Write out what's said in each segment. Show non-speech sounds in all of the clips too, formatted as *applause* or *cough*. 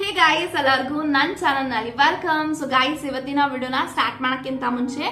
Hey guys ಎಲ್ಲರಿಗೂ ನನ್ನ ಚಾನಲ್ನಲ್ಲಿ ವೆಲ್ಕಮ್ ಸೊ ಗೈಸ್ ಇವತ್ತಿನ ವಿಡಿಯೋನ ಸ್ಟಾರ್ಟ್ ಮಾಡೋಕ್ಕಿಂತ ಮುಂಚೆ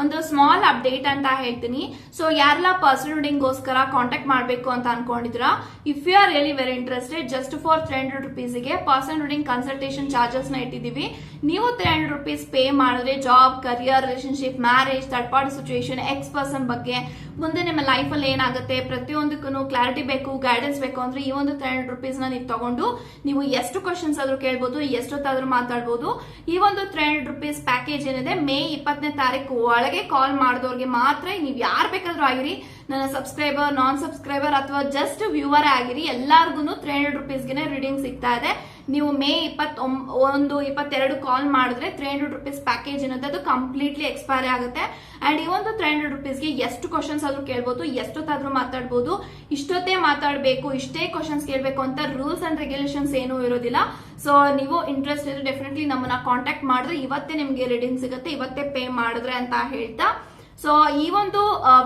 ಒಂದು ಸ್ಮಾಲ್ ಅಪ್ಡೇಟ್ ಅಂತ ಹೇಳ್ತೀನಿ. ಸೊ ಯಾರೆಲ್ಲ ಪರ್ಸನಲ್ ಗೋಸ್ಕರ ಕಾಂಟ್ಯಾಕ್ಟ್ ಮಾಡಬೇಕು ಅಂತ ಅನ್ಕೊಂಡಿದ್ರ if you are really very interested just for three hundred ರುಪೀಸ್ಗೆ personal reading consultation ಚಾರ್ಜಸ್ನ ಇಟ್ಟಿದ್ದೀವಿ. ನೀವು ತ್ರೀ ಹಂಡ್ರೆಡ್ ರುಪೀಸ್ ಪೇ ಮಾಡಿದ್ರೆ job career relationship marriage third party situation ex person ಬಗ್ಗೆ ಮುಂದೆ ನಿಮ್ಮ ಲೈಫ್ ಅಲ್ಲಿ ಏನಾಗುತ್ತೆ, ಪ್ರತಿಯೊಂದಕ್ಕೂ ಕ್ಲಾರಿಟಿ ಬೇಕು ಗೈಡೆನ್ಸ್ ಬೇಕು ಅಂದ್ರೆ ಈ ಒಂದು ತ್ರೀ ಹಂಡ್ರೆಡ್ ರುಪೀಸ್ ನೀವು ತಗೊಂಡು ನೀವು ಎಷ್ಟು ಕ್ವಶನ್ಸ್ ಆದ್ರೂ ಕೇಳ್ಬೋದು ಎಷ್ಟೊತ್ತಾದ್ರೂ ಮಾತಾಡ್ಬೋದು. ಈ ಒಂದು ತ್ರೀ ಹಂಡ್ರೆಡ್ ರುಪೀಸ್ ಪ್ಯಾಕೇಜ್ ಏನಿದೆ, ಮೇ ಇಪ್ಪತ್ತನೇ ತಾರೀಕು ಒಳಗೆ ಕಾಲ್ ಮಾಡಿದವ್ರಿಗೆ ಮಾತ್ರ ನೀವು ಯಾರು ಬೇಕಾದ್ರೂ ಆಗಿರಿ. ನನ್ನ ಸಬ್ಸ್ಕ್ರೈಬರ್ ನಾನ್ ಸಬ್ಸ್ಕ್ರೈಬರ್ ಅಥವಾ ಜಸ್ಟ್ ವ್ಯೂವರ್ ಆಗಿರಿ ಎಲ್ಲಾರ್ಗು ತ್ರೀ ಹಂಡ್ರೆಡ್ ರುಪೀಸ್ಗೆ ರೀಡಿಂಗ್ ಸಿಗ್ತಾ ಇದೆ. ನೀವು ಮೇ ಇಪ್ಪತ್ ಒಂದು ಇಪ್ಪತ್ತೆರಡು ಕಾಲ್ ಮಾಡಿದ್ರೆ ತ್ರೀ ಹಂಡ್ರೆಡ್ ರುಪೀಸ್ ಪ್ಯಾಕೇಜ್ ಏನಂತ ಅದು ಕಂಪ್ಲೀಟ್ಲಿ ಎಕ್ಸ್ಪೈರ್ ಆಗುತ್ತೆ. ಅಂಡ್ ಈ ಒಂದು ತ್ರೀ ಹಂಡ್ರೆಡ್ ರುಪೀಸ್ಗೆ ಎಷ್ಟು ಕ್ವಶನ್ಸ್ ಆದ್ರೂ ಕೇಳ್ಬೋದು, ಎಷ್ಟೊತ್ತಾದ್ರೂ ಮಾತಾಡ್ಬೋದು, ಇಷ್ಟೊತ್ತೇ ಮಾತಾಡಬೇಕು, ಇಷ್ಟೇ ಕ್ವಶನ್ಸ್ ಕೇಳಬೇಕು ಅಂತ ರೂಲ್ಸ್ ಅಂಡ್ ರೆಗ್ಯುಲೇಷನ್ಸ್ ಏನೂ ಇರೋದಿಲ್ಲ. ಸೊ ನೀವು ಇಂಟ್ರೆಸ್ಟ್ ಇದ್ರೆ ಡೆಫಿನೆಟ್ಲಿ ನಮ್ಮನ್ನ ಕಾಂಟ್ಯಾಕ್ಟ್ ಮಾಡಿದ್ರೆ ಇವತ್ತೇ ನಿಮಗೆ ರೀಡಿಂಗ್ ಸಿಗುತ್ತೆ, ಇವತ್ತೇ ಪೇ ಮಾಡಿದ್ರೆ ಅಂತ ಹೇಳ್ತಾ. ಸೊ ಈ ಒಂದು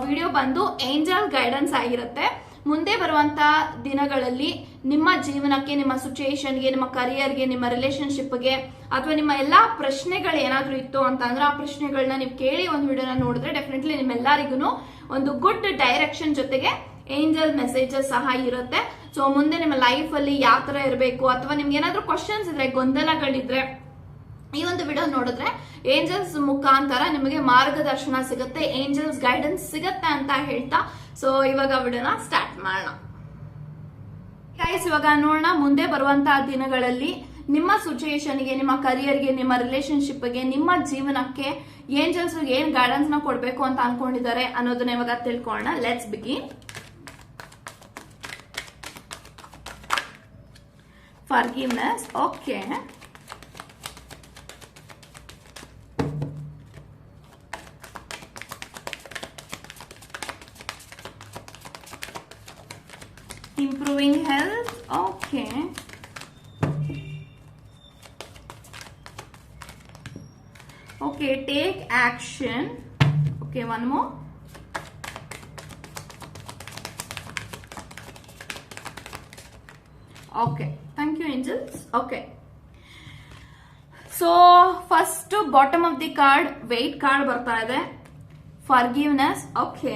ವಿಡಿಯೋ ಬಂದು ಏಂಜಲ್ ಗೈಡೆನ್ಸ್ ಆಗಿರುತ್ತೆ. ಮುಂದೆ ಬರುವಂತ ದಿನಗಳಲ್ಲಿ ನಿಮ್ಮ ಜೀವನಕ್ಕೆ, ನಿಮ್ಮ ಸಿಚುಯೇಷನ್ಗೆ ನಿಮ್ಮ ಕರಿಯರ್ಗೆ ನಿಮ್ಮ ರಿಲೇಶನ್ಶಿಪ್ಗೆ ಅಥವಾ ನಿಮ್ಮ ಎಲ್ಲಾ ಪ್ರಶ್ನೆಗಳು ಏನಾದರೂ ಇತ್ತು ಅಂತ ಆ ಪ್ರಶ್ನೆಗಳನ್ನ ನೀವು ಕೇಳಿ ಒಂದು ವಿಡಿಯೋನ ನೋಡಿದ್ರೆ ಡೆಫಿನೆಟ್ಲಿ ನಿಮ್ಮೆಲ್ಲರಿಗೂ ಒಂದು ಗುಡ್ ಡೈರೆಕ್ಷನ್ ಜೊತೆಗೆ ಏಂಜಲ್ ಮೆಸೇಜಸ್ ಸಹ ಇರುತ್ತೆ. ಸೊ ಮುಂದೆ ನಿಮ್ಮ ಲೈಫ್ ಅಲ್ಲಿ ಯಾವ ತರ ಇರಬೇಕು ಅಥವಾ ನಿಮ್ಗೆ ಏನಾದರೂ ಕ್ವಶನ್ಸ್ ಇದ್ರೆ, ಗೊಂದಲಗಳಿದ್ರೆ ಈ ಒಂದು ವಿಡಿಯೋ ನೋಡಿದ್ರೆ ಏಂಜಲ್ಸ್ ಮುಖಾಂತರ ನಿಮಗೆ ಮಾರ್ಗದರ್ಶನ ಸಿಗುತ್ತೆ, ಏಂಜಲ್ಸ್ ಗೈಡೆನ್ಸ್ ಸಿಗುತ್ತೆ ಅಂತ ಹೇಳ್ತಾ. ಸೊ ಇವಾಗ ವಿಡಿಯೋನ ಸ್ಟಾರ್ಟ್ ಮಾಡೋಣ. ಇವಾಗ ನೋಡೋಣ, ಮುಂದೆ ಬರುವಂತಹ ದಿನಗಳಲ್ಲಿ ನಿಮ್ಮ ಸಿಚುಯೇಷನ್ಗೆ ನಿಮ್ಮ ಕರಿಯರ್ಗೆ ನಿಮ್ಮ ರಿಲೇಶನ್ಶಿಪ್ಗೆ ನಿಮ್ಮ ಜೀವನಕ್ಕೆ ಏಂಜಲ್ಸ್ ಏನ್ ಗೈಡೆನ್ಸ್ನ ಕೊಡ್ಬೇಕು ಅಂತ ಅನ್ಕೊಂಡಿದ್ದಾರೆ ಅನ್ನೋದನ್ನ ಇವಾಗ ತಿಳ್ಕೊಳ್ಳೋಣ. Let's begin forgiveness okay take action. Okay, one more. Okay, thank you, angels. Okay. So first bottom of the card wait card ಬರ್ತಾ ಇದೆ. ಫರ್ಗಿವ್ನೆಸ್ ಓಕೆ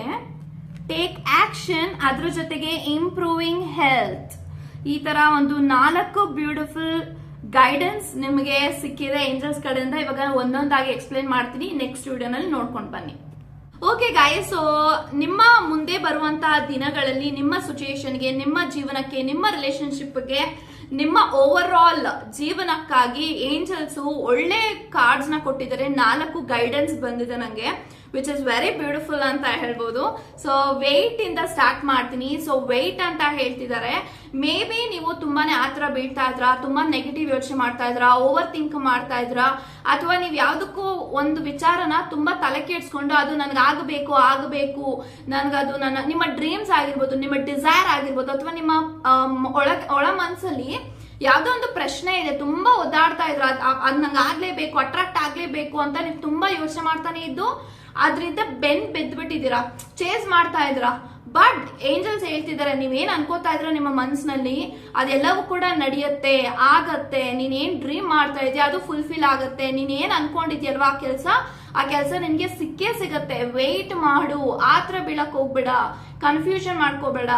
ಟೇಕ್ ಆಕ್ಷನ್ ಅದ್ರ ಜೊತೆಗೆ ಇಂಪ್ರೂವಿಂಗ್ ಹೆಲ್ತ್ ಈ ತರ ಒಂದು ನಾಲ್ಕು ಬ್ಯೂಟಿಫುಲ್ ಗೈಡೆನ್ಸ್ ನಿಮಗೆ ಸಿಕ್ಕಿದೆ ಏಂಜಲ್ಸ್ ಕಡೆಯಿಂದ, ಇವಾಗ ಒಂದೊಂದಾಗಿ ಎಕ್ಸ್ಪ್ಲೇನ್ ಮಾಡ್ತೀನಿ. ನೆಕ್ಸ್ಟ್ ವಿಡಿಯೋನಲ್ಲಿ ನೋಡ್ಕೊಂಡು ಬನ್ನಿ. ಓಕೆ ಗಾಯ ಸೊ ನಿಮ್ಮ ಮುಂದೆ ಬರುವಂತಹ ದಿನಗಳಲ್ಲಿ, ನಿಮ್ಮ ಸಿಚುಯೇಷನ್ಗೆ ನಿಮ್ಮ ಜೀವನಕ್ಕೆ, ನಿಮ್ಮ ರಿಲೇಶನ್ಶಿಪ್ಗೆ ನಿಮ್ಮ ಓವರ್ ಆಲ್ ಜೀವನಕ್ಕಾಗಿ ಏಂಜಲ್ಸ್ ಒಳ್ಳೆ ಕಾರ್ಡ್ಸ್ನ ಕೊಟ್ಟಿದ್ದಾರೆ. ನಾಲ್ಕು ಗೈಡೆನ್ಸ್ ಬಂದಿದೆ ನಂಗೆ ವಿಚ್ ಇಸ್ ವೆರಿ ಬ್ಯೂಟಿಫುಲ್ ಅಂತ ಹೇಳ್ಬೋದು. ಸೊ ವೆಯ್ಟ್ ಇಂದ ಸ್ಟಾರ್ಟ್ ಮಾಡ್ತೀನಿ. ಸೊ ವೆಯ್ಟ್ ಅಂತ ಹೇಳ್ತಿದ್ದಾರೆ. ಮೇ ಬಿ ನೀವು ತುಂಬಾನೇ ಆತರ ಬೀಳ್ತಾ ಇದ್ರ, ತುಂಬಾ ನೆಗೆಟಿವ್ ಯೋಚನೆ ಮಾಡ್ತಾ ಇದ್ರ ಓವರ್ ಥಿಂಕ್ ಮಾಡ್ತಾ ಇದ್ರ, ಅಥವಾ ನೀವು ಯಾವ್ದಕ್ಕೂ ಒಂದು ವಿಚಾರನ ತುಂಬಾ ತಲೆ ಕೆಡ್ಸ್ಕೊಂಡು ಅದು ನನ್ಗೆ ಆಗಬೇಕು ಆಗಬೇಕು ನನ್ಗದು ನನ್ನ, ನಿಮ್ಮ ಡ್ರೀಮ್ಸ್ ಆಗಿರ್ಬೋದು, ನಿಮ್ಮ ಡಿಸೈರ್ ಆಗಿರ್ಬೋದು, ಅಥವಾ ನಿಮ್ಮ ಒಳ ಒಳ ಮನ್ಸಲ್ಲಿ ಯಾವ್ದೋ ಒಂದು ಪ್ರಶ್ನೆ ಇದೆ, ತುಂಬಾ ಒದ್ದಾಡ್ತಾ ಇದ್ರು. ಅದ್ ನಂಗೆ ಆಗ್ಲೇಬೇಕು ಅಟ್ರಾಕ್ಟ್ ಆಗ್ಲೇಬೇಕು ಅಂತ ನೀವು ತುಂಬಾ ಯೋಚನೆ ಮಾಡ್ತಾನೆ ಇದ್ದು, ಅದರಿಂದ ಬೆನ್ ಬಿದ್ದ್ಬಿಟ್ಟಿದ್ದೀರಾ ಚೇಸ್ ಮಾಡ್ತಾ ಇದ್ದೀರಾ. ಬಟ್ ಏಂಜಲ್ಸ್ ಹೇಳ್ತಿದ್ದಾರೆ, ನೀವೇನ್ ಅನ್ಕೋತಾ ಇದ್ರ ನಿಮ್ಮ ಮನ್ಸಿನಲ್ಲಿ, ಅದೆಲ್ಲವೂ ಕೂಡ ನಡೆಯುತ್ತೆ, ಆಗತ್ತೆ. ನೀನೇನ್ ಡ್ರೀಮ್ ಮಾಡ್ತಾ ಇದೀಯ, ಅದು ಫುಲ್ಫಿಲ್ ಆಗುತ್ತೆ. ನೀನ್ ಏನ್ ಅನ್ಕೊಂಡಿದ್ಯಲ್ವಾ ಆ ಕೆಲಸ? ಆ ಕೆಲಸ ನಿನ್ಗೆ ಸಿಕ್ಕೇ ಸಿಗತ್ತೆ. ವೆಯ್ಟ್ ಮಾಡು. ಆತ್ರ ಬೀಳಕ್ ಹೋಗ್ಬೇಡ. ಕನ್ಫ್ಯೂಷನ್ ಮಾಡ್ಕೋಬೇಡ.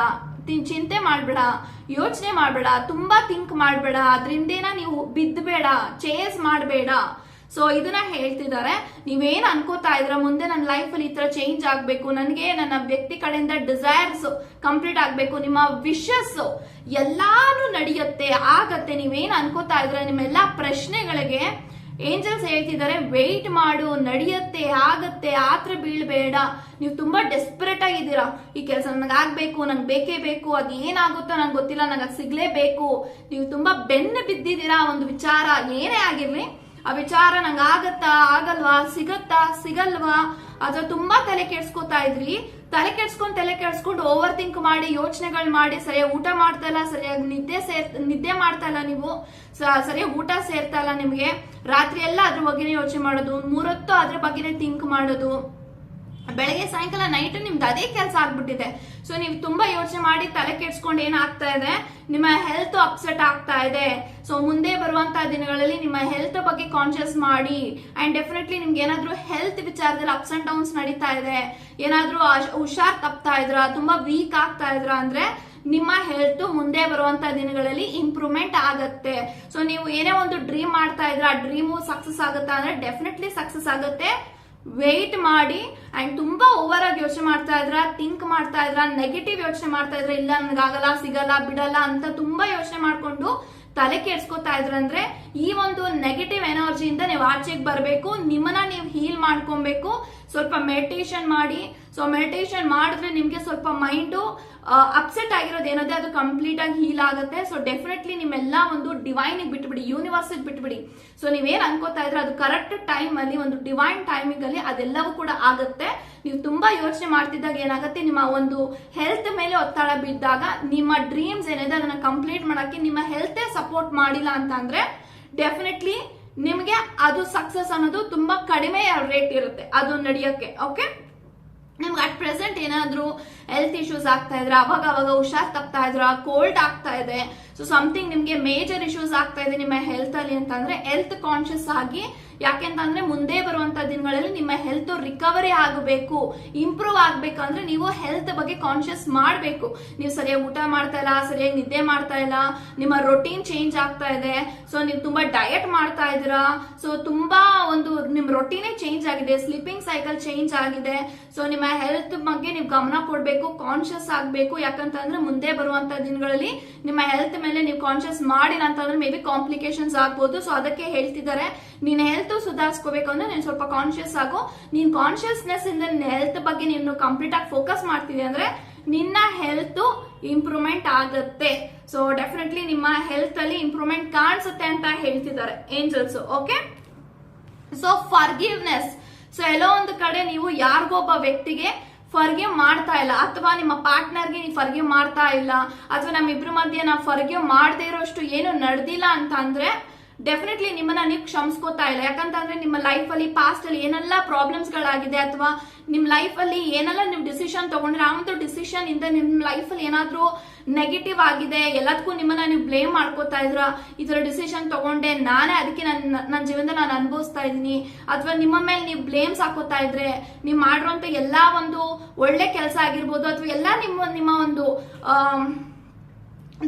ಚಿಂತೆ ಮಾಡ್ಬೇಡ, ಯೋಚನೆ ಮಾಡ್ಬೇಡ, ತುಂಬಾ ಥಿಂಕ್ ಮಾಡ್ಬೇಡ, ಅದ್ರಿಂದೇನ ನೀವು ಬಿದ್ದಬೇಡ ಚೇಸ್ ಮಾಡಬೇಡ. ಸೊ ಇದನ್ನ ಹೇಳ್ತಿದ್ದಾರೆ. ನೀವೇನ್ ಅನ್ಕೋತಾ ಇದ್ರ ಮುಂದೆ ನನ್ನ ಲೈಫ್ ಅಲ್ಲಿ ಈ ತರ ಚೇಂಜ್ ಆಗ್ಬೇಕು. ನನಗೆ ನನ್ನ ವ್ಯಕ್ತಿ ಕಡೆಯಿಂದ ಡಿಸೈರ್ಸ್ ಕಂಪ್ಲೀಟ್ ಆಗ್ಬೇಕು. ನಿಮ್ಮ ವಿಶಸ್ ಎಲ್ಲಾನು ನಡೆಯುತ್ತೆ, ಆಗತ್ತೆ. ನೀವೇನ್ ಅನ್ಕೋತಾ ಇದ್ರ ನಿಮ್ಮೆಲ್ಲಾ ಪ್ರಶ್ನೆಗಳಿಗೆ ಏಂಜಲ್ಸ್ ಹೇಳ್ತಿದ್ದಾರೆ ವೆಯ್ಟ್ ಮಾಡು, ನಡೆಯುತ್ತೆ, ಆಗತ್ತೆ, ಆತ್ರ ಬೀಳ್ಬೇಡ. ನೀವು ತುಂಬಾ ಡೆಸ್ಪರೇಟ್ ಆಗಿದ್ದೀರಾ. ಈ ಕೆಲಸ ನನಗೆ ಆಗ್ಬೇಕು ನಂಗೆ ಬೇಕೇ ಬೇಕು, ಅದು ಏನಾಗುತ್ತೋ ನಂಗೆ ಗೊತ್ತಿಲ್ಲ ನನಗೆ ಸಿಗ್ಲೇಬೇಕು. ನೀವು ತುಂಬಾ ಬೆನ್ನು ಬಿದ್ದಿದ್ದೀರಾ, ಒಂದು ವಿಚಾರ ಏನೇ ಆಗಿರ್ಲಿ. ಆ ವಿಚಾರ ನಂಗೆ ಆಗತ್ತಾ ಆಗಲ್ವಾ? ಸಿಗತ್ತಾ? ಸಿಗಲ್ವಾ? ಅದ್ರ ತುಂಬಾ ತಲೆ ಕೆಡ್ಸ್ಕೊತಾ ಇದ್ರಿ. ತಲೆ ಕೆಡ್ಸ್ಕೊಂಡ್ ತಲೆ ಕೆಡ್ಸ್ಕೊಂಡು ಓವರ್ ಥಿಂಕ್ ಮಾಡಿ, ಯೋಚನೆಗಳು ಮಾಡಿ, ಸರಿಯಾಗಿ ಊಟ ಮಾಡ್ತಾ ಇಲ್ಲ ಸರಿಯಾಗಿ ನಿದ್ದೆ ಸೇರ್, ನಿದ್ದೆ ಮಾಡ್ತಾ ಇಲ್ಲ ನೀವು ಸರಿಯಾಗಿ ಊಟ ಸೇರ್ತಾ ಇಲ್ಲ ನಿಮ್ಗೆ? ರಾತ್ರಿ ಎಲ್ಲ ಅದ್ರ ಬಗ್ಗೆನೇ ಯೋಚನೆ ಮಾಡೋದು, ಮೂರೊತ್ತು ಅದ್ರ ಬಗ್ಗೆನೇ ಥಿಂಕ್ ಮಾಡೋದು. ಬೆಳಗ್ಗೆ ಸಾಯಂಕಾಲ ನೈಟ್ ನಿಮ್ದು ಅದೇ ಕೆಲಸ ಆಗ್ಬಿಟ್ಟಿದೆ. ಸೊ ನೀವು ತುಂಬಾ ಯೋಚನೆ ಮಾಡಿ ತಲೆ ಕೆಡ್ಸ್ಕೊಂಡು ಏನಾಗ್ತಾ ಇದೆ? ನಿಮ್ಮ ಹೆಲ್ತ್ ಅಪ್ಸೆಟ್ ಆಗ್ತಾ ಇದೆ. ಸೊ ಮುಂದೆ ಬರುವಂತಹ ದಿನಗಳಲ್ಲಿ ನಿಮ್ಮ ಹೆಲ್ತ್ ಬಗ್ಗೆ ಕಾನ್ಶಿಯಸ್ ಮಾಡಿ ಅಂಡ್ ಡೆಫಿನೆಟ್ಲಿ ನಿಮ್ಗೆ ಏನಾದ್ರೂ ಹೆಲ್ತ್ ವಿಚಾರದಲ್ಲಿ ಅಪ್ಸ್ ಅಂಡ್ ಡೌನ್ಸ್ ನಡೀತಾ ಇದೆ. ಏನಾದ್ರೂ ಹುಷಾರ್ ತಪ್ತಾ ಇದ್ರ? ತುಂಬಾ ವೀಕ್ ಆಗ್ತಾ ಇದ್ರ ಅಂದ್ರೆ ನಿಮ್ಮ ಹೆಲ್ತ್ ಮುಂದೆ ಬರುವಂತ ದಿನಗಳಲ್ಲಿ ಇಂಪ್ರೂವ್ಮೆಂಟ್ ಆಗತ್ತೆ. ಸೊ ನೀವು ಏನೇ ಒಂದು ಡ್ರೀಮ್ ಮಾಡ್ತಾ ಇದ್ರ, ಆ ಡ್ರೀಮು ಸಕ್ಸಸ್ ಆಗುತ್ತಾ ಅಂದ್ರೆ ಡೆಫಿನೆಟ್ಲಿ ಸಕ್ಸಸ್ ಆಗುತ್ತೆ. ವೆಯ್ಟ್ ಮಾಡಿ ಅಂಡ್ ತುಂಬಾ ಓವರ್ ಆಗಿ ಯೋಚನೆ ಮಾಡ್ತಾ ಇದ್ರ ಥಿಂಕ್ ಮಾಡ್ತಾ ಇದ್ರ ನೆಗೆಟಿವ್ ಯೋಚನೆ ಮಾಡ್ತಾ ಇದ್ರ, ಇಲ್ಲ, ನನ್ಗಾಗಲ್ಲ, ಸಿಗಲ್ಲ, ಬಿಡಲ್ಲ ಅಂತ ತುಂಬಾ ಯೋಚನೆ ಮಾಡ್ಕೊಂಡು ತಲೆ ಕೆಡ್ಸ್ಕೊತಾ ಇದ್ರಂದ್ರೆ ಈ ಒಂದು ನೆಗೆಟಿವ್ ಎನರ್ಜಿಯಿಂದ ನೀವು ಆಚೆಗೆ ಬರಬೇಕು, ನಿಮ್ಮನ್ನ ನೀವು ಹೀಲ್ ಮಾಡ್ಕೊಬೇಕು. ಸ್ವಲ್ಪ ಮೆಡಿಟೇಷನ್ ಮಾಡಿ. ಸೊ ಮೆಡಿಟೇಷನ್ ಮಾಡಿದ್ರೆ ನಿಮ್ಗೆ ಸ್ವಲ್ಪ ಮೈಂಡು ಅಪ್ಸೆಟ್ ಆಗಿರೋದು ಏನಿದೆ, ಅದು ಕಂಪ್ಲೀಟ್ ಆಗಿ ಹೀಲ್ ಆಗುತ್ತೆ. ಸೊ ಡೆಫಿನೆಟ್ಲಿ ನಿಮ್ಮೆಲ್ಲ ಒಂದು ಡಿವೈನ್ ಬಿಟ್ಬಿಡಿ ಯೂನಿವರ್ಸ್ ಬಿಟ್ಬಿಡಿ. ಸೊ ನೀವೇನ್ ಅನ್ಕೋತಾ ಇದ್ರೆ ಅದು ಕರೆಕ್ಟ್ ಟೈಮ್ ಅಲ್ಲಿ, ಒಂದು ಡಿವೈನ್ ಟೈಮಿಂಗ್ ಅಲ್ಲಿ ಅದೆಲ್ಲವೂ ಕೂಡ ಆಗುತ್ತೆ. ನೀವು ತುಂಬಾ ಯೋಚನೆ ಮಾಡ್ತಿದ್ದಾಗ ಏನಾಗುತ್ತೆ, ನಿಮ್ಮ ಒಂದು ಹೆಲ್ತ್ ಮೇಲೆ ಒತ್ತಡ ಬಿದ್ದಾಗ ನಿಮ್ಮ ಡ್ರೀಮ್ಸ್ ಏನಿದೆ, ಅದನ್ನ ಕಂಪ್ಲೀಟ್ ಮಾಡಕ್ಕೆ ನಿಮ್ಮ ಹೆಲ್ತ್ ಸಪೋರ್ಟ್ ಮಾಡಿಲ್ಲ ಅಂತ ಅಂದ್ರೆ ಡೆಫಿನೆಟ್ಲಿ ನಿಮ್ಗೆ ಅದು ಸಕ್ಸಸ್ ಅನ್ನೋದು ತುಂಬಾ ಕಡಿಮೆ ರೇಟ್ ಇರುತ್ತೆ, ಅದು ನಡೆಯಕ್ಕೆ ಓಕೆ ನಿಮ್ಗೆ ಅಟ್ ಪ್ರೆಸೆಂಟ್ ಏನಾದ್ರೂ ಹೆಲ್ತ್ ಇಶ್ಯೂಸ್ ಆಗ್ತಾ ಇದ್ರೆ, ಅವಾಗ ಅವಾಗ ಹುಷಾರ್ ತಪ್ತಾ ಇದ್ರ ಕೋಲ್ಡ್ ಆಗ್ತಾ ಇದೆ. ಸೊ ಸಮಥಿಂಗ್ ನಿಮ್ಗೆ ಮೇಜರ್ ಇಶ್ಯೂಸ್ ಆಗ್ತಾ ಇದೆ ನಿಮ್ಮ ಹೆಲ್ತ್ ಅಲ್ಲಿ ಅಂತಂದ್ರೆ ಹೆಲ್ತ್ ಕಾನ್ಶಿಯಸ್ ಆಗಿ ಯಾಕೆಂತಂದ್ರೆ ಮುಂದೆ ಬರುವಂತ ದಿನಗಳಲ್ಲಿ ನಿಮ್ಮ ಹೆಲ್ತ್ ರಿಕವರಿ ಆಗಬೇಕು ಇಂಪ್ರೂವ್ ಆಗ್ಬೇಕಂದ್ರೆ ನೀವು ಹೆಲ್ತ್ ಬಗ್ಗೆ ಕಾನ್ಶಿಯಸ್ ಮಾಡಬೇಕು. ನೀವು ಸರಿಯಾಗಿ ಊಟ ಮಾಡ್ತಾ ಇಲ್ಲ, ಸರಿಯಾಗಿ ನಿದ್ದೆ ಮಾಡ್ತಾ ಇಲ್ಲ, ನಿಮ್ಮ ರೊಟೀನ್ ಚೇಂಜ್ ಆಗ್ತಾ ಇದೆ. ಸೊ ನೀವು ತುಂಬಾ ಡಯಟ್ ಮಾಡ್ತಾ ಇದ್ದೀರಾ. ಸೊ ತುಂಬಾ ಒಂದು ನಿಮ್ಮ ರೊಟೀನೇ ಚೇಂಜ್ ಆಗಿದೆ ಸ್ಲೀಪಿಂಗ್ ಸೈಕಲ್ ಚೇಂಜ್ ಆಗಿದೆ. ಸೊ ನಿಮ್ಮ ಹೆಲ್ತ್ ಬಗ್ಗೆ ನೀವು ಗಮನ ಕೊಡ್ಬೇಕು. ಕಾನ್ಶಿಯಸ್ ಆಗ್ಬೇಕು, ಯಾಕಂತಂದ್ರೆ ಮುಂದೆ ಬರುವಂತ ದಿನಗಳಲ್ಲಿ ನಿಮ್ಮ ಹೆಲ್ತ್ ಮೇಲೆ ನೀವು ಕಾನ್ಶಿಯಸ್ ಮಾಡಿಲ್ಲ ಅಂತಂದ್ರೆ ಮೇ ಬಿ ಕಾಂಪ್ಲಿಕೇಶನ್ಸ್ ಆಗ್ಬೋದು. ಸೊ ಅದಕ್ಕೆ ಹೇಳ್ತಿದ್ದಾರೆ, ನೀನ್ ಹೆಲ್ತ್ ಸುಧಾರಿಸ್ಕೋಬೇಕು ಅಂದ್ರೆ ನೀನ್ ಸ್ವಲ್ಪ ಕಾನ್ಶಿಯಸ್ ಆಗು. ನೀನ್ ಕಾನ್ಶಿಯಸ್ನೆಸ್ ಇಂದ ಹೆಲ್ತ್ ಬಗ್ಗೆ ನೀನು ಕಂಪ್ಲೀಟ್ ಆಗಿ ಫೋಕಸ್ ಮಾಡ್ತಿದ್ದೆ ಅಂದ್ರೆ ನಿನ್ನ ಹೆಲ್ತ್ ಇಂಪ್ರೂವ್ಮೆಂಟ್ ಆಗುತ್ತೆ. ಸೊ ಡೆಫಿನೆಟ್ಲಿ ನಿಮ್ಮ ಹೆಲ್ತ್ ಅಲ್ಲಿ ಇಂಪ್ರೂವ್ಮೆಂಟ್ ಕಾಣಿಸುತ್ತೆ ಅಂತ ಹೇಳ್ತಿದ್ದಾರೆ angels okay so forgiveness so ಎಲ್ಲೋ ಒಂದು ಕಡೆ ನೀವು ಯಾರಿಗೊಬ್ಬ ವ್ಯಕ್ತಿಗೆ ಫರ್ಗಿವ್ ಮಾಡ್ತಾ ಇಲ್ಲ. ಅಥವಾ ನಿಮ್ಮ ಪಾರ್ಟ್ನರ್ಗೆ ನೀವು ಫರ್ಗ್ಯೂ ಮಾಡ್ತಾ ಇಲ್ಲ. ಅಥವಾ ನಮ್ಮಿಬ್ರ ಮಧ್ಯೆ ನಾವು ಫರ್ಗಿವ್ ಮಾಡದೇ ಇರೋಷ್ಟು ಏನು ನಡೆದಿಲ್ಲ ಅಂತ ಅಂದ್ರೆ ಡೆಫಿನೆಟ್ಲಿ ನಿಮ್ಮನ್ನ ನೀವು ಕ್ಷಮಿಸ್ಕೋತಾ ಇಲ್ಲ. ಯಾಕಂತಂದ್ರೆ ನಿಮ್ಮ ಲೈಫ್ ಅಲ್ಲಿ ಪಾಸ್ಟ್ ಅಲ್ಲಿ ಏನೆಲ್ಲ ಪ್ರಾಬ್ಲಮ್ಸ್ ಗಳಾಗಿದೆ ಅಥವಾ ನಿಮ್ ಲೈಫ್ ಅಲ್ಲಿ ಏನೆಲ್ಲ ನೀವು ಡಿಸಿಷನ್ ತಗೊಂಡ್ರೆ, ಆ ಒಂದು ಡಿಸಿಷನ್ ಇಂದ ನಿಮ್ ಲೈಫ್ ಅಲ್ಲಿ ಏನಾದ್ರೂ ನೆಗೆಟಿವ್ ಆಗಿದೆ, ಎಲ್ಲದಕ್ಕೂ ನಿಮ್ಮನ್ನ ನೀವು ಬ್ಲೇಮ್ ಮಾಡ್ಕೋತಾ ಇದ್ರ, ಈ ತರ ಡಿಸಿಷನ್ ತಗೊಂಡೆ, ನಾನೇ ಅದಕ್ಕೆ ನನ್ನ ನನ್ನ ಜೀವನದಲ್ಲಿ ನಾನು ಅನುಭವಿಸ್ತಾ ಇದ್ದೀನಿ. ಅಥವಾ ನಿಮ್ಮ ಮೇಲೆ ನೀವು ಬ್ಲೇಮ್ಸ್ ಹಾಕೋತಾ ಇದ್ರೆ, ನೀವು ಮಾಡಿರುವಂತ ಎಲ್ಲಾ ಒಂದು ಒಳ್ಳೆ ಕೆಲಸ ಆಗಿರ್ಬೋದು, ಅಥವಾ ಎಲ್ಲಾ ನಿಮ್ಮ ನಿಮ್ಮ ಒಂದು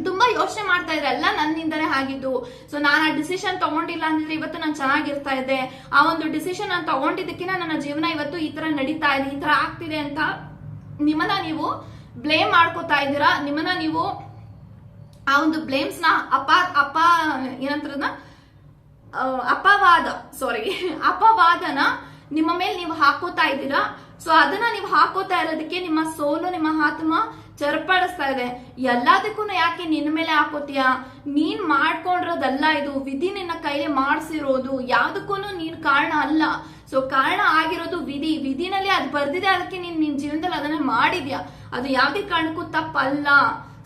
ತುಂಬಾ ಯೋಚನೆ ಮಾಡ್ತಾ ಇದ್ರೆ, ಎಲ್ಲ ನನ್ನಿಂದನೇ ಆಗಿದ್ದು. ಸೊ ನಾನು ಆ ಡಿಸಿಷನ್ ತಗೊಂಡಿಲ್ಲ ಅಂದ್ರೆ ಇವತ್ತು ನಾನು ಚೆನ್ನಾಗಿರ್ತಾ ಇದ್ದೆ. ಆ ಒಂದು ಡಿಸಿಷನ್ ನಾನು ತಗೊಂಡಿದ್ದಕ್ಕಿಂತ ನನ್ನ ಜೀವನ ಇವತ್ತು ಈ ತರ ನಡೀತಾ ಇದೆ, ಈ ತರ ಆಗ್ತಿದೆ ಅಂತ ನಿಮ್ಮನ್ನ ನೀವು ಬ್ಲೇಮ್ ಮಾಡ್ಕೋತಾ ಇದ್ದೀರಾ? ನಿಮ್ಮನ್ನ ನೀವು ಆ ಒಂದು ಬ್ಲೇಮ್ಸ್ನ ಅಪ ಅಪ ಏನಂತಾರದ ಅಪವಾದ ಸಾರಿ *laughs* ಅಪವಾದನ ನಿಮ್ಮ ಮೇಲೆ ನೀವು ಹಾಕೋತಾ ಇದ್ದೀರಾ? ಸೊ ಅದನ್ನ ನೀವು ಹಾಕೋತಾ ಇರೋದಕ್ಕೆ ನಿಮ್ಮ ಸೋಲು, ನಿಮ್ಮ ಆತ್ಮ ಚರ್ಪಡಿಸ್ತಾ ಇದೆ. ಎಲ್ಲದಕ್ಕೂ ಯಾಕೆ ನಿನ್ನ ಮೇಲೆ ಹಾಕೋತೀಯ? ನೀನ್ ಮಾಡ್ಕೊಂಡಿರೋದಲ್ಲ ಇದು, ವಿಧಿ ನಿನ್ನ ಕೈಲಿ ಮಾಡಿಸಿರೋದು ಯಾವ್ದಕ್ಕೂ ನೀನ್ ಕಾರಣ ಅಲ್ಲ. ಸೊ ಕಾರಣ ಆಗಿರೋದು ವಿಧಿ. ವಿಧಿನಲ್ಲಿ ಅದು ಬರ್ದಿದೆ, ಅದಕ್ಕೆ ನೀನ್ ನಿನ್ ಜೀವನದಲ್ಲಿ ಅದನ್ನ ಮಾಡಿದ್ಯಾ? ಅದು ಯಾವ್ದೇ ಕಾರಣಕ್ಕೂ ತಪ್ಪಲ್ಲ.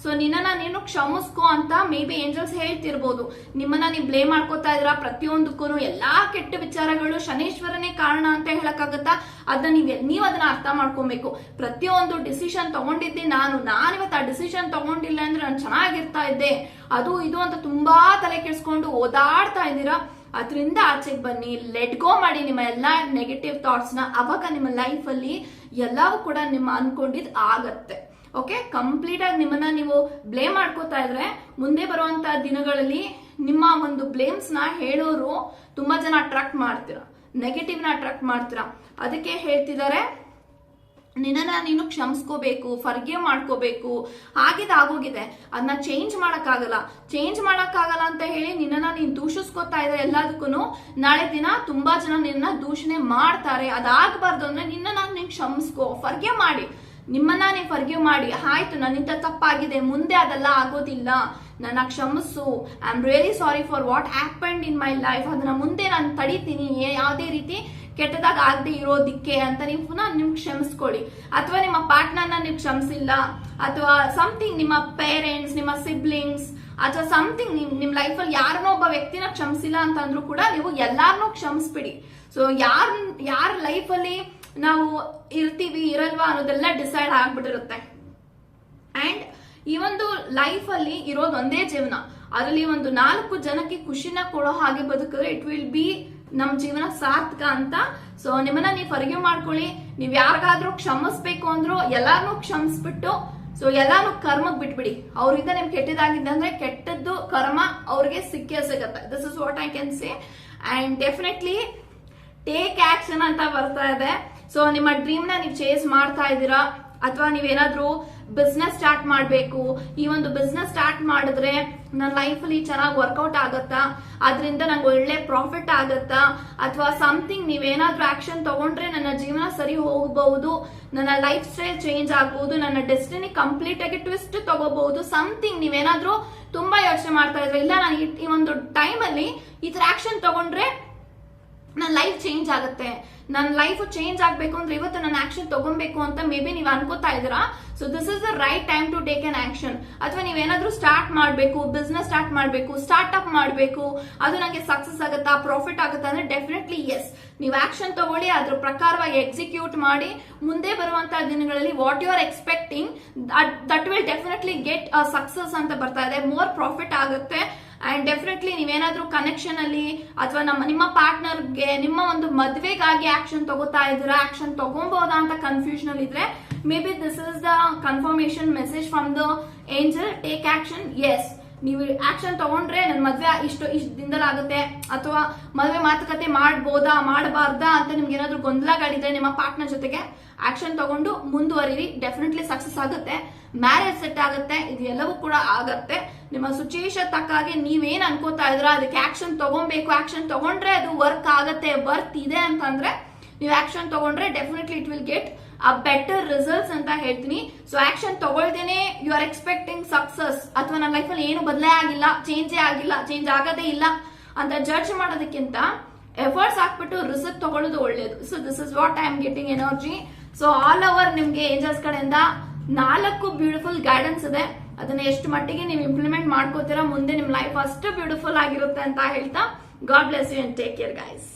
ಸೊ ನಿನ್ನ ನೀನು ಕ್ಷಮಿಸ್ಕೋ ಅಂತ ಮೇ ಬಿ ಏಂಜಲ್ಸ್ ಹೇಳ್ತಿರ್ಬೋದು. ನಿಮ್ಮನ್ನ ನೀವು ಬ್ಲೇಮ್ ಮಾಡ್ಕೋತಾ ಇದ್ರ ಪ್ರತಿಯೊಂದಕ್ಕೂ ಎಲ್ಲಾ ಕೆಟ್ಟ ವಿಚಾರಗಳು ಶನೇಶ್ವರನೇ ಕಾರಣ ಅಂತ ಹೇಳಕ್ಕಾಗತ್ತಾ? ಅದನ್ನ ನೀವ್ ನೀವ್ ಅದನ್ನ ಅರ್ಥ ಮಾಡ್ಕೊಬೇಕು. ಪ್ರತಿಯೊಂದು ಡಿಸಿಷನ್ ತಗೊಂಡಿದ್ದೆ ನಾನು. ನಾನು ಇವತ್ತು ಆ ಡಿಸಿಷನ್ ತಗೊಂಡಿಲ್ಲ ಅಂದ್ರೆ ನಾನು ಚೆನ್ನಾಗಿರ್ತಾ ಇದ್ದೆ. ಅದು, ಇದು ಅಂತ ತುಂಬಾ ತಲೆ ಕೆಡ್ಸ್ಕೊಂಡು ಓದಾಡ್ತಾ ಇದ್ದೀರಾ? ಅದರಿಂದ ಆಚೆಗೆ ಬನ್ನಿ ಲೆಟ್ ಗೋ ಮಾಡಿ ನಿಮ್ಮ ಎಲ್ಲ ನೆಗೆಟಿವ್ ಥಾಟ್ಸ್ನ ಅವಾಗ ನಿಮ್ಮ ಲೈಫ್ ಅಲ್ಲಿ ಎಲ್ಲವೂ ಕೂಡ ನಿಮ್ಮ ಅನ್ಕೊಂಡಿದ್ ಆಗತ್ತೆ. ಓಕೆ ಕಂಪ್ಲೀಟ್ ಆಗಿ ನಿಮ್ಮನ್ನ ನೀವು ಬ್ಲೇಮ್ ಮಾಡ್ಕೋತಾ ಇದ್ರೆ, ಮುಂದೆ ಬರುವಂತ ದಿನಗಳಲ್ಲಿ ನಿಮ್ಮ ಒಂದು ಬ್ಲೇಮ್ಸ್ನ ಹೇಳೋರು ತುಂಬಾ ಜನ ಅಟ್ರಾಕ್ಟ್ ಮಾಡ್ತೀರಾ. ನೆಗೆಟಿವ್ನ ಅಟ್ರಾಕ್ಟ್ ಮಾಡ್ತೀರಾ. ಅದಕ್ಕೆ ಹೇಳ್ತಿದ್ದಾರೆ ನಿನ್ನನ್ನ ನೀನು ಕ್ಷಮಿಸ್ಕೋಬೇಕು ಫರ್ಗಿವ್ ಮಾಡ್ಕೋಬೇಕು. ಆಗಿದೆ ಆಗೋಗಿದೆ ಅದನ್ನ ಚೇಂಜ್ ಮಾಡಕ್ಕಾಗಲ್ಲ. ಚೇಂಜ್ ಮಾಡಕ್ಕಾಗಲ್ಲ ಅಂತ ಹೇಳಿ ನಿನ್ನ ನೀನ್ ದೂಷಿಸ್ಕೋತಾ ಇದೆ ಎಲ್ಲದಕ್ಕೂ ನಾಳೆ ದಿನ ತುಂಬಾ ಜನ ನಿನ್ನ ದೂಷಣೆ ಮಾಡ್ತಾರೆ. ಅದಾಗಬಾರ್ದು ಅಂದ್ರೆ ನಾನು ನೀನ್ ಕ್ಷಮಿಸ್ಕೋ ಫರ್ಗೆ ಮಾಡಿ. ನಿಮ್ಮನ್ನ ನೀವು ಫರ್ಗಿವ್ ಮಾಡಿ. ಆಯ್ತು, ನನ್ನಿಂದ ತಪ್ಪಾಗಿದೆ. ಮುಂದೆ ಅದೆಲ್ಲ ಆಗೋದಿಲ್ಲ. ನನ್ನ ಕ್ಷಮಿಸು. I am really sorry for what happened in my life ಅದನ್ನ ಮುಂದೆ ನಾನು ತಡಿತೀನಿ. ಯಾವುದೇ ರೀತಿ ಕೆಟ್ಟದಾಗ ಆಗದೆ ಇರೋದಿಕ್ಕೆ ಅಂತ ನೀವು ಪುನಃ ನಿಮ್ ಕ್ಷಮಿಸ್ಕೊಳ್ಳಿ. ಅಥವಾ ನಿಮ್ಮ ಪಾರ್ಟ್ನರ್ನ ನೀವು ಕ್ಷಮಿಸಿಲ್ಲ, ಅಥವಾ ಸಮಥಿಂಗ್ ನಿಮ್ಮ ಪೇರೆಂಟ್ಸ್ ನಿಮ್ಮ ಸಿಬ್ಲಿಂಗ್ಸ್ ಅಥವಾ ಸಮಥಿಂಗ್ ನಿಮ್ ನಿಮ್ ಲೈಫಲ್ಲಿ ಯಾರನ್ನೋ ಒಬ್ಬ ವ್ಯಕ್ತಿನ ಕ್ಷಮಿಸಿಲ್ಲ ಅಂತ ಕೂಡ ನೀವು ಎಲ್ಲಾರನ್ನೂ ಕ್ಷಮಿಸ್ಬಿಡಿ. ಸೊ ಯಾರ್, ಯಾರ ಲೈಫಲ್ಲಿ ನಾವು ಇರ್ತೀವಿ, ಇರಲ್ವಾ ಅನ್ನೋದೆಲ್ಲ ಡಿಸೈಡ್ ಆಗ್ಬಿಟ್ಟಿರುತ್ತೆ. ಅಂಡ್ ಈ ಒಂದು ಲೈಫ್ ಅಲ್ಲಿ ಇರೋದು ಒಂದೇ ಜೀವನ. ಅದರಲ್ಲಿ ಒಂದು ನಾಲ್ಕು ಜನಕ್ಕೆ ಖುಷಿನ ಕೊಡೋ ಹಾಗೆ ಬದುಕಿದ್ರೆ ಇಟ್ ವಿಲ್ ಬಿ ನಮ್ ಜೀವನ ಸಾರ್ಥಕ ಅಂತ. ಸೊ ನಿಮ್ಮನ್ನ ನೀವು ಫರ್ಗ್ಯೂ ಮಾಡ್ಕೊಳ್ಳಿ. ನೀವ್ ಯಾರಿಗಾದ್ರೂ ಕ್ಷಮಿಸ್ಬೇಕು ಅಂದ್ರು ಎಲ್ಲಾರ್ನೂ ಕ್ಷಮಿಸ್ಬಿಟ್ಟು ಸೊ ಎಲ್ಲಾನು ಕರ್ಮಕ್ ಬಿಟ್ಬಿಡಿ. ಅವ್ರಿಂದ ನಿಮ್ ಕೆಟ್ಟದಾಗಿದೆ ಅಂದ್ರೆ ಕೆಟ್ಟದ್ದು ಕರ್ಮ ಅವ್ರಿಗೆ ಸಿಕ್ಕೇ ಸಿಗತ್ತೆ. This is what I can say and definitely take action ಅಂತ ಬರ್ತಾ ಇದೆ. ಸೊ ನಿಮ್ಮ ಡ್ರೀಮ್ನ ನೀವು ಚೇಸ್ ಮಾಡ್ತಾ ಇದ್ದೀರಾ? ಅಥವಾ ನೀವೇನಾದ್ರೂ ಬಿಸ್ನೆಸ್ ಸ್ಟಾರ್ಟ್ ಮಾಡಬೇಕು. ಈ ಒಂದು ಬಿಸ್ನೆಸ್ ಸ್ಟಾರ್ಟ್ ಮಾಡಿದ್ರೆ ನನ್ನ ಲೈಫಲ್ಲಿ ಚೆನ್ನಾಗಿ ವರ್ಕೌಟ್ ಆಗತ್ತಾ? ಅದರಿಂದ ನಂಗೆ ಒಳ್ಳೆ ಪ್ರಾಫಿಟ್ ಆಗತ್ತಾ? ಅಥವಾ ಸಮಥಿಂಗ್ ನೀವೇನಾದ್ರೂ ಆಕ್ಷನ್ ತಗೊಂಡ್ರೆ ನನ್ನ ಜೀವನ ಸರಿ ಹೋಗಬಹುದು, ನನ್ನ ಲೈಫ್ ಸ್ಟೈಲ್ ಚೇಂಜ್ ಆಗಬಹುದು, ನನ್ನ ಡೆಸ್ಟಿನಿ ಕಂಪ್ಲೀಟ್ ಆಗಿ ಟ್ವಿಸ್ಟ್ ತಗೋಬಹುದು ಸಮಥಿಂಗ್ ನೀವೇನಾದ್ರೂ ತುಂಬಾ ಯೋಚನೆ ಮಾಡ್ತಾ ಇದ್ರೆ. ಇಲ್ಲ, ನಾನು ಈ- ಒಂದು ಟೈಮಲ್ಲಿ ಈ ತರ ಆಕ್ಷನ್ ತಗೊಂಡ್ರೆ ನನ್ನ ಲೈಫ್ ಚೇಂಜ್ ಆಗುತ್ತೆ. ನನ್ನ ಲೈಫ್ ಚೇಂಜ್ ಆಗಬೇಕು ಅಂದ್ರೆ ಇವತ್ತು ನನ್ನ ಆಕ್ಷನ್ ತಗೊಬೇಕು ಅಂತ ಮೇ ಬಿ ನೀವು ಅನ್ಕೋತಾ ಇದ್ದೀರಾ? So this is the right time to take an action ಅಥವಾ ನೀವೇನಾದ್ರೂ ಸ್ಟಾರ್ಟ್ ಮಾಡಬೇಕು ಬಿಸ್ನೆಸ್ ಸ್ಟಾರ್ಟ್ ಮಾಡಬೇಕು ಸ್ಟಾರ್ಟ್ ಅಪ್ ಮಾಡಬೇಕು, ಅದು ನನಗೆ ಸಕ್ಸಸ್ ಆಗುತ್ತಾ ಪ್ರಾಫಿಟ್ ಆಗುತ್ತಾ ಅಂದ್ರೆ ಡೆಫಿನೆಟ್ಲಿ ಎಸ್ ನೀವು ಆಕ್ಷನ್ ತಗೊಳ್ಳಿ, ಅದ್ರ ಪ್ರಕಾರವಾಗಿ ಎಕ್ಸಿಕ್ಯೂಟ್ ಮಾಡಿ, ಮುಂದೆ ಬರುವಂತಹ ದಿನಗಳಲ್ಲಿ what you are expecting that will definitely get success ಅಂತ ಬರ್ತಾ ಇದೆ. ಮೋರ್ ಪ್ರಾಫಿಟ್ ಆಗುತ್ತೆ. ಅಂಡ್ ಡೆಫಿನೆಟ್ಲಿ ನೀವೇನಾದರೂ ಕನೆಕ್ಷನಲ್ಲಿ ಅಥವಾ ನಮ್ಮ, ನಿಮ್ಮ ಪಾರ್ಟ್ನರ್ಗೆ ನಿಮ್ಮ ಒಂದು ಮದುವೆಗಾಗಿ ಆ್ಯಕ್ಷನ್ ತಗೋತಾ ಇದ್ದೀರಾ ಆ್ಯಕ್ಷನ್ ತಗೊಬೋದಾ ಅಂತ ಕನ್ಫ್ಯೂಷನ್ ಇದ್ರೆ may be this is the confirmation message from the angel take action yes ನೀವು ಆಕ್ಷನ್ ತಗೊಂಡ್ರೆ ನನ್ನ ಮದುವೆ ಇಷ್ಟು ಇಷ್ಟು ದಿನದಲ್ಲಿ ಆಗುತ್ತೆ. ಅಥವಾ ಮದುವೆ ಮಾತುಕತೆ ಮಾಡ್ಬೋದಾ, ಮಾಡಬಾರ್ದಾ ಅಂತ ನಿಮ್ಗೆ ಏನಾದ್ರೂ ಗೊಂದಲಗಳಿದ್ರೆ ನಿಮ್ಮ ಪಾರ್ಟ್ನರ್ ಜೊತೆಗೆ ಆಕ್ಷನ್ ತಗೊಂಡು ಮುಂದುವರಿರಿ. ಡೆಫಿನೆಟ್ಲಿ ಸಕ್ಸಸ್ ಆಗುತ್ತೆ. ಮ್ಯಾರೇಜ್ ಸೆಟ್ ಆಗುತ್ತೆ. ಇದು ಎಲ್ಲವೂ ಕೂಡ ಆಗತ್ತೆ. ನಿಮ್ಮ ಸಿಚುಯೇಷನ್ ತಕ್ಕಾಗೆ ನೀವೇನ್ ಅನ್ಕೋತಾ ಇದ್ರ ಅದಕ್ಕೆ ಆಕ್ಷನ್ ತಗೊಬೇಕು. ಆಕ್ಷನ್ ತಗೊಂಡ್ರೆ ಅದು ವರ್ಕ್ ಆಗತ್ತೆ. ವರ್ತ್ ಇದೆ ಅಂತಂದ್ರೆ ನೀವು ಆಕ್ಷನ್ ತಗೊಂಡ್ರೆ definitely it will get a better results ಅಂತ ಹೇಳ್ತೀನಿ. ಸೊ ಆಕ್ಷನ್ ತಗೊಳ್ದೇನೆ ಯು ಆರ್ ಎಕ್ಸ್ಪೆಕ್ಟಿಂಗ್ ಸಕ್ಸಸ್ ಅಥವಾ ನನ್ನ ಲೈಫಲ್ಲಿ ಏನು ಬದಲೇ ಆಗಿಲ್ಲ ಚೇಂಜೇ ಆಗಿಲ್ಲ ಚೇಂಜ್ ಆಗದೇ ಇಲ್ಲ ಅಂತ ಜಡ್ಜ್ ಮಾಡೋದಕ್ಕಿಂತ ಎಫರ್ಟ್ಸ್ ಹಾಕ್ಬಿಟ್ಟು ರಿಸಲ್ಟ್ ತಗೊಳ್ಳೋದು ಒಳ್ಳೇದು. So this is what I am getting energy so all over ನಿಮ್ಗೆ ಏಂಜಲ್ಸ್ ಕಡೆಯಿಂದ ನಾಲ್ಕು ಬ್ಯೂಟಿಫುಲ್ ಗೈಡೆನ್ಸ್ ಇದೆ. ಅದನ್ನ ಎಷ್ಟು ಮಟ್ಟಿಗೆ ನೀವು ಇಂಪ್ಲಿಮೆಂಟ್ ಮಾಡ್ಕೋತೀರಾ ಮುಂದೆ ನಿಮ್ ಲೈಫ್ ಅಷ್ಟು ಬ್ಯೂಟಿಫುಲ್ ಆಗಿರುತ್ತೆ ಅಂತ ಹೇಳ್ತಾ God bless you and take care guys